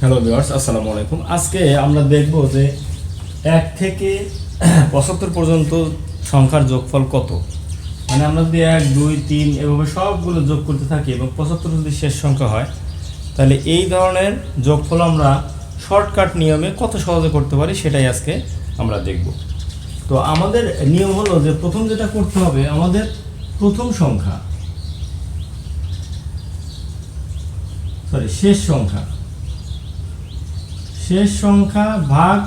Hello viewers, আসসালামু আলাইকুম। আজকে আমরা দেখব যে এক থেকে পঁচাত্তর পর্যন্ত সংখ্যার যোগফল কত? মানে আমরা যদি এক, দুই, তিন এভাবে সবগুলো যোগ করতে থাকি এবং পঁচাত্তর যদি শেষ সংখ্যা হয়, তাহলে এই ধরনের যোগফল আমরা শর্টকাট নিয়মে কত সহজে করতে পারি সেটাই আজকে আমরা দেখব। তো আমাদের নিয়ম হলো যে প্রথম যেটা করতে হবে, আমাদের প্রথম সংখ্যা সরি শেষ সংখ্যা। শেষ সংখ্যা ভাগ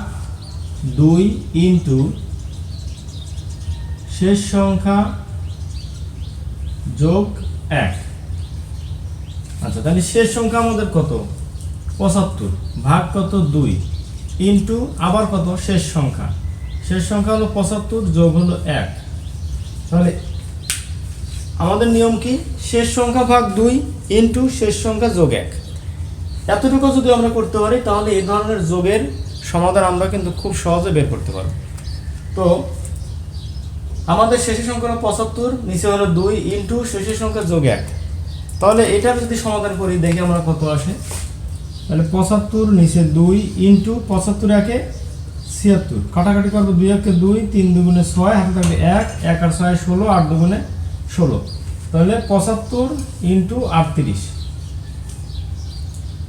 দুই ইন্টু শেষ সংখ্যা যোগ এক। আচ্ছা তাহলে শেষ সংখ্যা আমাদের কত? পঁচাত্তর। ভাগ কত? দুই। ইন্টু আবার কত? শেষ সংখ্যা। শেষ সংখ্যা হলো পঁচাত্তর, যোগ হলো এক। তাহলে আমাদের নিয়ম কি? শেষ সংখ্যা ভাগ দুই, ইন্টু শেষ সংখ্যা যোগ এক। এতটুকু যদি আমরা করতে পারি, তাহলে এই ধরনের যোগের সমাধান আমরা কিন্তু খুব সহজে বের করতে পারব। তো, আমাদের শেষের সংখ্যা পঁচাত্তর, নিচে হলো দুই ইন্টু শেষের সংখ্যা যোগ এক। তাহলে এটা যদি সমাধান করি, দেখি আমরা কত আসে। তাহলে পঁচাত্তর, নিচে দুই ইন্টু পঁচাত্তর একে ছিয়াত্তর। কাটাকাটি করব দুই একে দুই, তিন দুগুণে ছয়, হাতে থাকবে এক এক আর ছয় ষোলো, আট দুগুণে ষোলো। তাহলে পঁচাত্তর ইন্টু আটত্রিশ।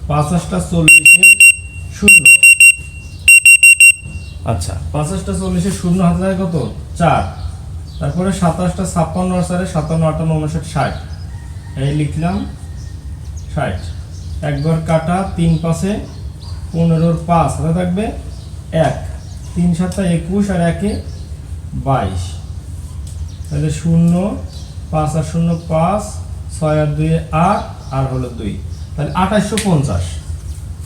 পাঁচাশটা চল্লিশের শূন্য। আচ্ছা। পাঁচাশটা চল্লিশের শূন্য হাতে থাকে কত? চার। তারপরে সাতাশটা ছাপ্পান্ন আর চারে সাতান্ন আটান্ন উনষাট ষাট। এই লিখলাম ষাট। একবার কাটা তিন পাশে পনেরোর পাঁচ হাতে থাকবে এক। তিন সাতটা একুশ আর একে বাইশ। তাহলে শূন্য পাঁচ আর শূন্য পাঁচ ছয় আর দুই আট আর হলো দুই। তাহলে আঠাশশো পঞ্চাশ।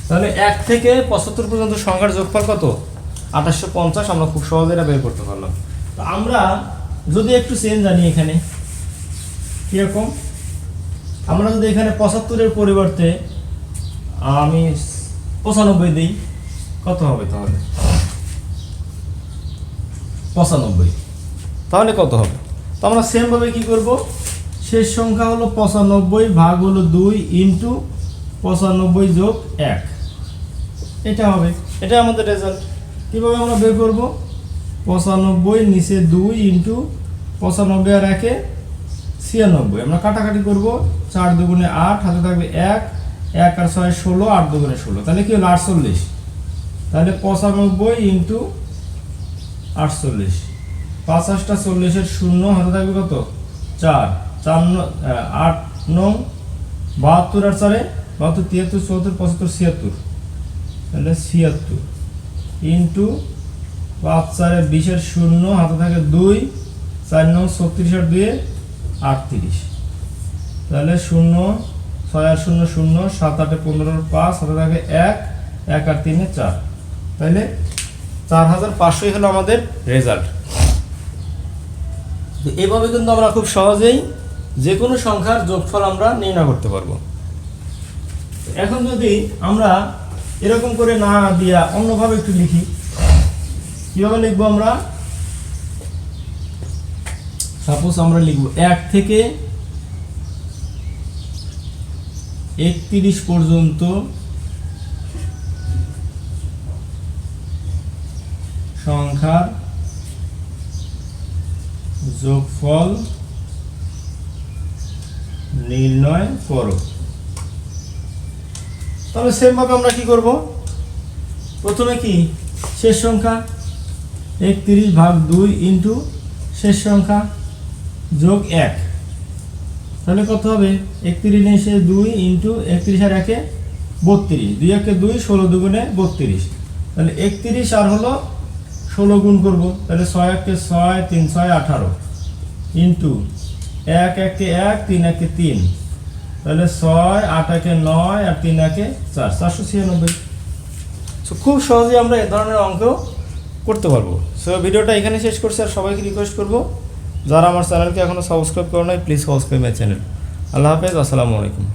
তাহলে এক থেকে পঁচাত্তর পর্যন্ত সংখ্যার যোগফল কত? আঠাশশো পঞ্চাশ, আমরা খুব সহজে এটা বের করতে পারলাম। তো আমরা যদি একটু চেঞ্জ জানি এখানে, কীরকম? আমরা যদি এখানে পঁচাত্তরের পরিবর্তে আমি পঁচানব্বই দিই, কত হবে তাহলে? পঁচানব্বই। তাহলে কত হবে? তো আমরা সেমভাবে কী করব? শেষ সংখ্যা হলো পঁচানব্বই ভাগ হলো দুই ইন্টু পঁচানব্বই যোগ এক। এটা হবে। এটা আমাদের রেজাল্ট কীভাবে আমরা বের করব? পঁচানব্বই নিচে দুই ইন্টু পঁচানব্বই আর একে ছিয়ানব্বই। আমরা কাটাকাটি করব। চার দুগুণে আট, হাতে থাকবে এক। এক আর ছয় ষোলো, আট দুগুণে ষোলো। তাহলে কি হলো? আটচল্লিশ। তাহলে পঁচানব্বই ইন্টু আটচল্লিশ। পাঁচাশটা চল্লিশের শূন্য, হাতে থাকবে কত? চার। চার আট নং বাহাত্তর আর চারে বাহাত্তর তিয়াত্তর চুয়াত্তর পঁচাত্তর, ছিয়াত্তর? তাহলে ছিয়াত্তর। ইন্টু পাঁচ চারে বিশের শূন্য, হাতে থাকে দুই, চার নং ছত্রিশ আর দুয়ে আটত্রিশ। তাহলে শূন্য, ছয় আর শূন্য শূন্য, সাত আটে পনেরোর পাঁচ, হাতে থাকে এক এক আর তিনে চার। তাহলে চার হাজার পাঁচশোই হলো আমাদের রেজাল্ট। তো এভাবে কিন্তু আমরা খুব সহজেই যে কোনো সংখ্যার যোগফল আমরা নির্ণয় করতে পারব। এখন যদি আমরা এরকম করে না দিয়া অন্যভাবে একটু লিখি, কীভাবে লিখব আমরা? সাপোজ আমরা লিখব এক থেকে একত্রিশ পর্যন্ত সংখ্যার যোগফল নির্ণয় করো। তাহলে সেমভাবে আমরা কি করব? প্রথমে কি? শেষ সংখ্যা। একত্রিশ ভাগ দুই ইন্টু শেষ সংখ্যা যোগ এক। তাহলে কত হবে? একত্রিশ এসে দুই ইন্টু একত্রিশ আর একে বত্রিশ। দুই একে দুই, ষোলো দুগুণে বত্রিশ। তাহলে একত্রিশ আর হলো ষোলো গুণ করব। তাহলে ছয় একে ছয়, তিন ছয় আঠারো। ইন্টু এক একে এক, তিন একে তিন। তাহলে ছয় আট একে নয় আর তিন একে চার, চারশো ছিয়ানব্বই। সো খুব সহজে আমরা এ ধরনের অঙ্ক করতে পারব। সো ভিডিওটা এখানে শেষ করছি আর সবাইকে রিকোয়েস্ট করব, যারা আমার চ্যানেলকে এখনও সাবস্ক্রাইব করে নাই প্লিজ সাবস্ক্রাইব মাই চ্যানেল আল্লাহ হাফেজ, আসসালামু আলাইকুম।